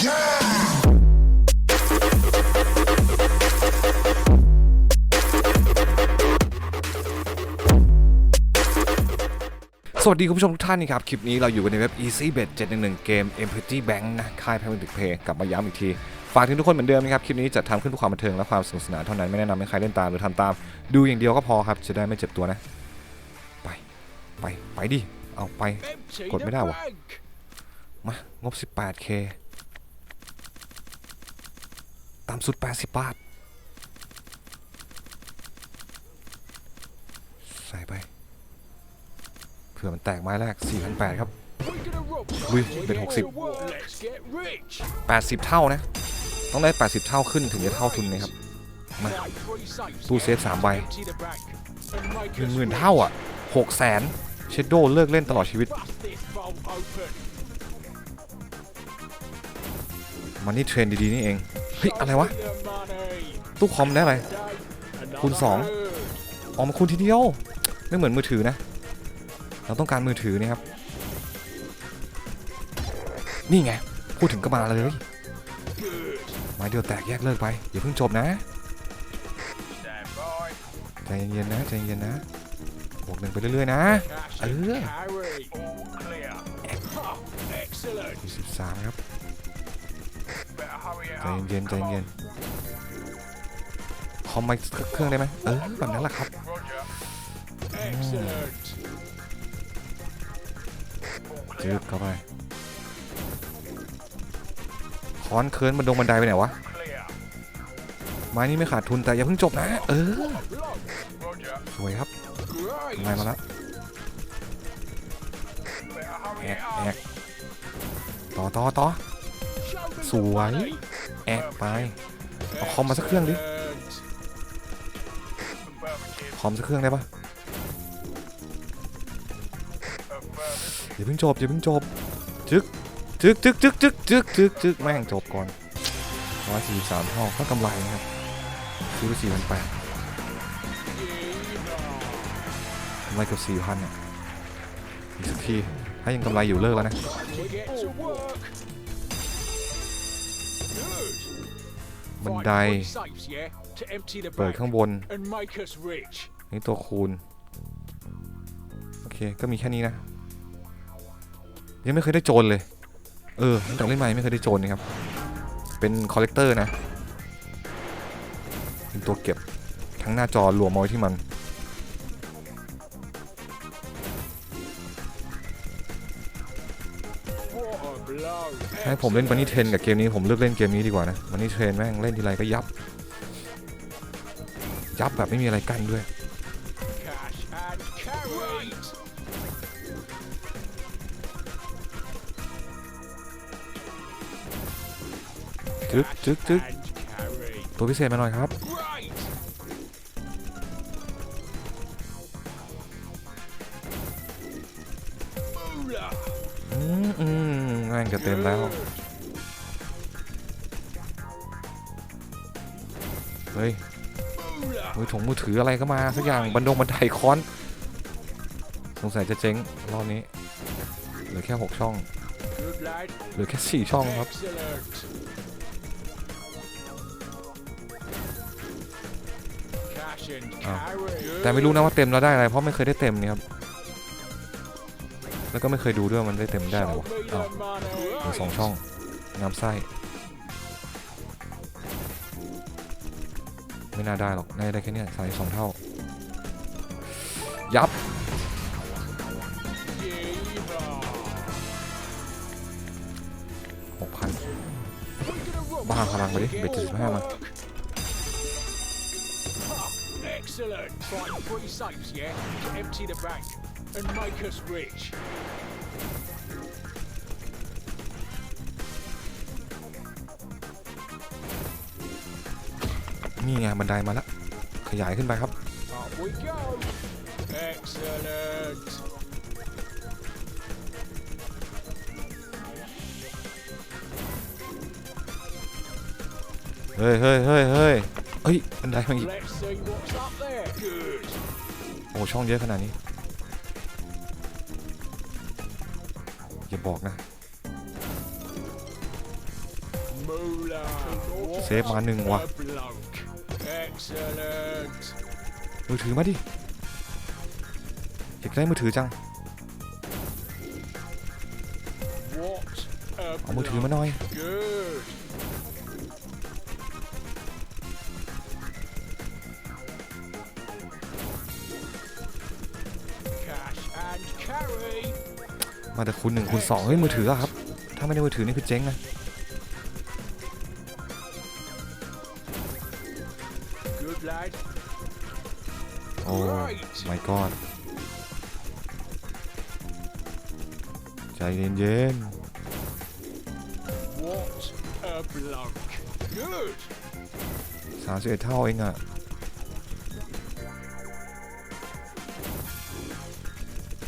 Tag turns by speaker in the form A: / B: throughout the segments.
A: สวัสดีคุณผู้ชมทุกท่านนะครับ คลิปนี้เราอยู่กันในเว็บ EasyBet 711 เกม empty Bank นะ ค่าย p a r a m e d i c Play กลับมาย้ำอีกที ฝากถึงทุกคนเหมือนเดิมนะครับ คลิปนี้จะทำขึ้นเพื่อความบันเทิงและความสนุกสนานเท่านั้น ไม่แนะนำให้ใครเล่นตามหรือทำตาม ดูอย่างเดียวก็พอครับ จะได้ไม่เจ็บตัวนะ ไป ไป ไปดิ เอาไป
B: กดไม่ได้วะ
A: มางบ 18k ต่ำสุด 80 บาท ใส่ไป เผื่อมันแตกไม้แรก 4,800 ครับลุยเป็น 60 80 เท่านะ ต้องได้ 80 เท่าขึ้นถึงจะเท่าทุนนะครับ มา ตู้เซฟสามใบหนึ่งหมื่นเท่าอะหกแสนเชดโดเลิกเล่นตลอดชีวิต มันนี่เทรนดีๆนี่เอง เฮ้ย อะไรวะ ตู้คอมได้อะไร คูณสองออกมาคูณทีเดียว ไม่เหมือนมือถือนะ เราต้องการมือถือนี่ครับ นี่ไง พูดถึงก็มาเลย ไม้เดียวแตกแยกเลิกไป อย่าเพิ่งจบนะ ใจเย็นๆนะ ใจเย็นๆนะบวกหนึ่งไปเรื่อยๆนะ เออสิบสามครับ ใจเย็นๆใจเย็นคอมไมค์เครื่องได้ไหมเออแบบนั้นแหละครับจึกเข้าไปค้อนเคิร์นมันดงบันไดไปไหนวะไม้นี้ไม่ขาดทุนแต่อย่าเพิ่งจบนะ เออสวยครับกำไรมาแล้วแอกแอกต่อต่อต่อสวย แอกไปเอาคอมมาสักเครื่องดิคอมสักเครื่องได้ปะอย่าเพิ่งจบอย่าเพิ่งจบจึกจึกจึกจึกจึกจึกจึกจึกแม่งจบก่อนร้อยสี่สามเท่าก็กำไรนะครับซื้อไปสี่พันแปดกำไรเกือบสี่พันอะอีกสักทีถ้ายังกำไรอยู่เลิกแล้วนะ บันได เปิดข้างบน นี่ตัวคูณ โอเค ก็มีแค่นี้นะ ยังไม่เคยได้โจรเลย เออตั้งแต่เล่นมายังไม่เคยได้โจรนะครับ เป็นคอลเลกเตอร์นะ เป็นตัวเก็บทั้งหน้าจอรวมเอาไว้ที่มัน ให้ผมเล่นบันนี่เทนกับเกมนี้ผมเลือกเล่นเกมนี้ดีกว่านะบันนี่เทนแม่งเล่นทีไรก็ยับ ยับแบบไม่มีอะไรกั้นด้วยจึ๊กจึ๊กจึ๊กตัวพิเศษมาหน่อยครับ มแม่งจะเต็มแล้ว เฮ้ยมือถงมือถืออะไรก็มาสักอย่างบันดงบันไดค้อน สงสัยจะเจ๊งรอบนี้เหลือแค่ 6 ช่องเหลือแค่ 4 ช่องครับแต่ไม่รู้นะว่าเต็มแล้วได้อะไรเพราะไม่เคยได้เต็มนี่ครับ แล้วก็ไม่เคยดูด้วยมันได้เต็มได้หรอวะอ้าวเหลือสองช่องน้ำไส้ไม่น่าได้หรอกน่าได้แค่เนี้ยใส่สองเท่า ยับ หกพันบ้าพลังไปดิ เบ็ดเจ็ดสิบห้ามา
B: Excellent. Find three safes, yeah, to empty the bank and make us rich.
A: นี่ไงบันไดมาแล้วขยายขึ้นไปครับ
B: Up we go. Excellent.
A: เฮ้ยเฮ้ยเฮ้ยเฮ้ยเอ้ยบันไดมาอีก
B: Let's see what's up there. Good.
A: โอ้ช่องเยอะขนาดนี้ บอกนะ
B: Moolah.
A: เซฟมาหนึ่งว่ะ
B: A bloke. Excellent.
A: มือถือมาดิอยากได้มือถือจัง
B: What a
A: เอามือถือมาหน่อย
B: Good. Cash and carry.
A: มาแต่คูณหนึ่งคูณสองเฮ้ยมือถืออะครับ ถ้าไม่ได้มือถือนี่คือเจ๊งนะ
B: Good lad.
A: โอ้ my god ใจเย็น
B: What a bloke. Good.
A: ๆสามสิบเอ็ดเท่าเองอะ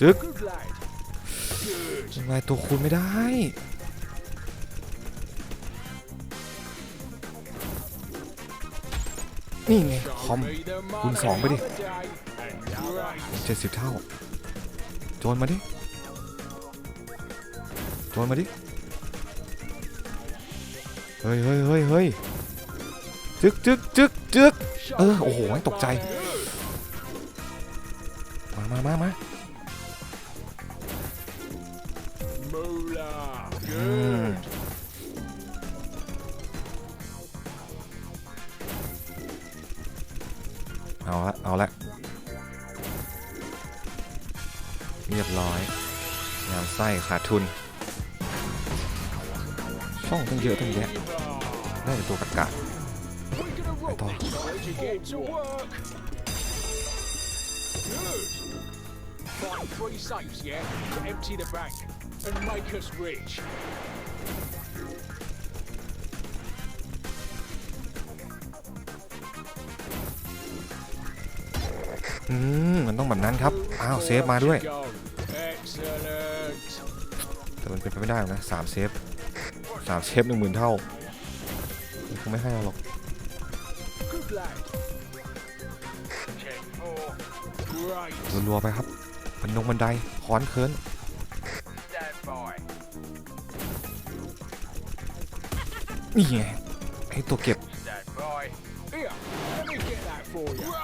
A: จึ๊ก
B: Good lad. Good.
A: ทำไมตัวคูณไม่ได้ นี่ไงคอมคูณสองไปดิเจ็ดสิบเท่า โจนมาดิ โจนมาดิ เฮ้ยเฮ้ยเฮ้ยเฮ้ยจึ๊กจึ๊กจึ๊กจึ๊กเออ โอ้โห
B: the
A: แม่งตกใจ มามามามา มเอาละเอาละเรียบร้อยงานไส้ขาดทุน ช่องตั้งเยอะตั้งแยะได้แต่ตัวประกาศ
B: We're gonna rock
A: Ito.
B: this boy to get to work. Good. Find three safes, yeah, to empty the bank and make us rich.
A: อืมมันต้องแบบนั้นครับ อ้าว เซฟมาด้วย
B: Go. Excellent.
A: แต่มันเป็นไปไม่ได้หรอกนะสามเซฟสามเซฟหนึ่งหมื่นเท่ามันคงไม่ให้เราหรอก
B: Good lad. Check four. Great.
A: รัวๆไปครับบันนงบันไดค้อนเคิน นี่ไงไอตัวเก็บ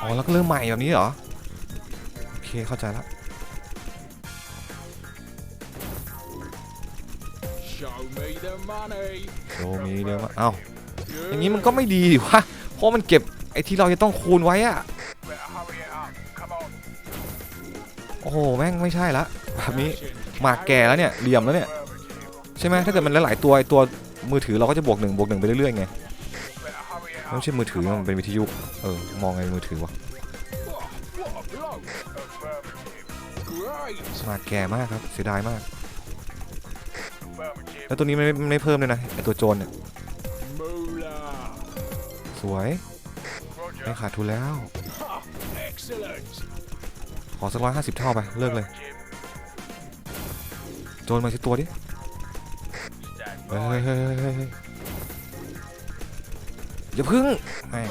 A: อ๋อ แล้วก็เริ่มใหม่แบบนี้เหรอ โอเค เข้าใจและ
B: Show me the money.
A: โอ้มีเดียวมาเอ้าอย่างนี้มันก็ไม่ดีดิวะเพราะมันเก็บไอ้ที่เราจะต้องคูณไว้อะโอ้โห แม่งไม่ใช่ละแบบนี้หมากแก่แล้วเนี่ยเหลี่ยมแล้วเนี่ย ใช่ไหมถ้าเกิดมันหลายๆตัวไอตัว มือถือเราก็จะบวกหนึ่งบวกหนึ่งไปเรื่อยๆไงไม่ใช่มือถือมันเป็นวิทยุเออมองไงมือถือวะ
B: What, what a bloke. Affirmative. Great.
A: หมาแก่มากครับเสียดายมาก แล้วตัวนี้ไม่ไม่เพิ่มเลยนะไอตัวโจรเนี่ยสวยไม่ขาดทุนแล้ว ขอสักร้อยห้าสิบเท่าไป เลิกเลย โจรมาที่ตัวดิ เฮ้ยเฮ้ยเฮ้ยเฮ้ยเฮ้ยอย่าพึ่งแม่ง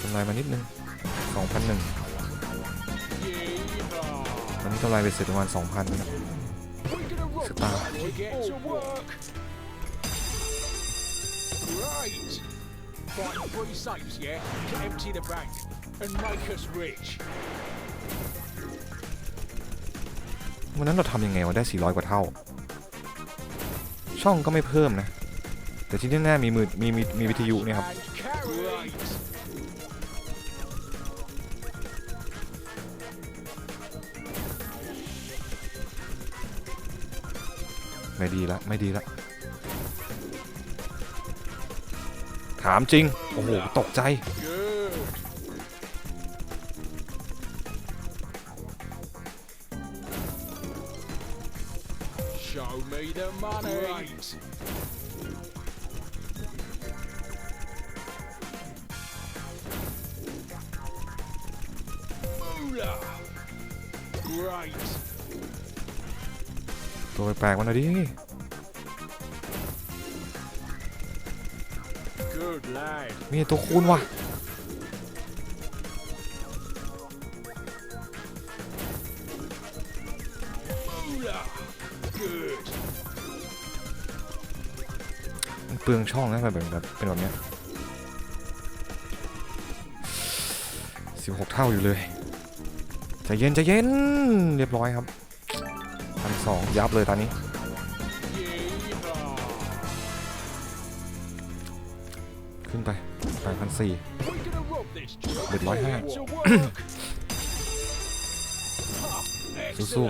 A: กำไรมานิดนึงสองพันหนึ่ง
B: Yeehaw.
A: ตอนนี้กำไรไปเสร็จประมาณสองพันนะ
B: We're gonna
A: วันนั้นเราทำยังไงวะได้ 400 กว่าเท่า ช่องก็ไม่เพิ่มนะ แต่ที่แน่ๆมีมือมีมีมีวิทยุเนี่ยครับไม่ดีละไม่ดีละถามจริง โอ้โห ตกใจ
B: Show me the money. Great. Moolah. Great.
A: ตัวแปลกๆมาหน่อยดิ
B: Good lad.
A: มีตัวคูณว่ะ เปลืองช่องนะแบบแบบแบบเป็นแบบเนี้ยสิบหกเท่าอยู่เลยใจเย็นใจเย็นเรียบร้อยครับพันสองยับเลยตอนนี้
B: Yeehaw.
A: ขึ้นไปแปดพันสี่
B: We're gonna rob this job.
A: Bit like that.
B: To work. Ha,
A: สู้-สู้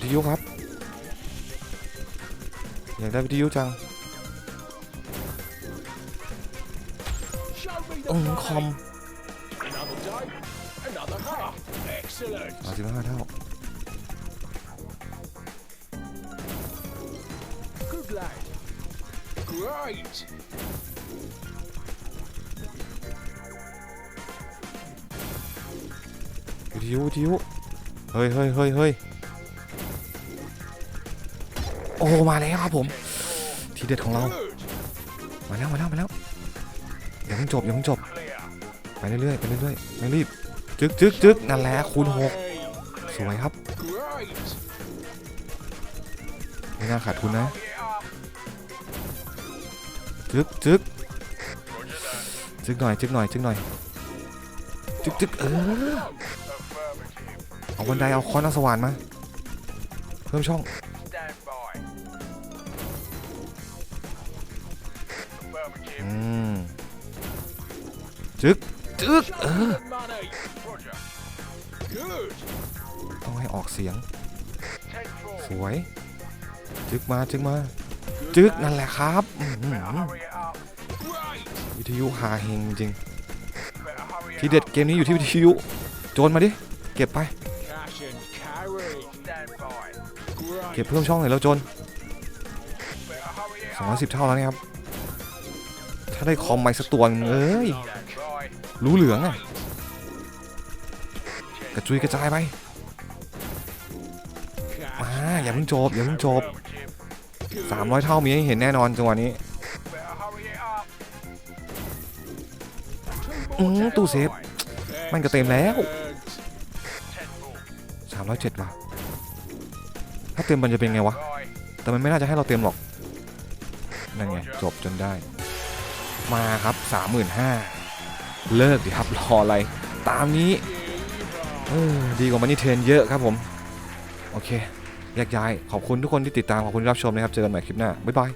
A: วิทยุครับ อยากได้วิทยุจัง
B: Show me
A: อื
B: the
A: มคอม
B: money. Another day, another half. Excellent.
A: สามสิบห้าเท่า
B: Good lad. Great.
A: วิทยุวิทยุเฮ้ยเฮ้ยเฮ้ยเฮ้ย โอ้มาแล้วครับผม ทีเด็ดของเรา มาแล้วมาแล้วมาแล้วอย่าเพิ่งจบอย่าเพิ่งจบ ไปเรื่อยๆไปเรื่อยๆไม่รีบจึ๊กจึ๊กจึ๊กนั่นแหละคูณหกสวยครับไม่น่าขาดทุนนะจึ๊กจึ๊กจึ๊กหน่อยจึ๊กหน่อยจึ๊กหน่อยจึ๊กจึ๊กเออเอาบันไดเอาคอนเอาสว่านมา เพิ่มช่อง อืมจึ๊กจึ๊กเออต้องให้ออกเสียง สวย จึ๊กมาจึ๊กมา จึ๊กนั่นแหละครับวิทยุหาเฮงจริง ทีเด็ดเกมนี้อยู่ที่วิทยุ โจรมาดิ เก็บไป เก็บเพิ่มช่องหน่อยแล้วโจร
B: Better hurry it
A: สองร้อยสิบเท่าแล้วนะครับ ถ้าได้คอมไม้สักตัวนึงเอ้ย รู้เหลืองอะกระจุยกระจายไป มา อย่าเพิ่งจบ อย่าเพิ่งจบ 300 เท่ามีให้เห็นแน่นอนจังหวะนี้อืมตู้เซฟ มันก็เต็มแล้ว307ว่ะถ้าเต็มมันจะเป็นไงวะ แต่มันไม่น่าจะให้เราเต็มหรอก นั่นไง จบจนได้ มาครับ 35,000 เลิกดิครับ รออะไร ตามนี้ดีกว่ามันนี่เทรนเยอะครับผม โอเคแยกย้าย ขอบคุณทุกคนที่ติดตาม ขอบคุณที่รับชมนะครับ เจอกันใหม่คลิปหน้า บ๊ายบาย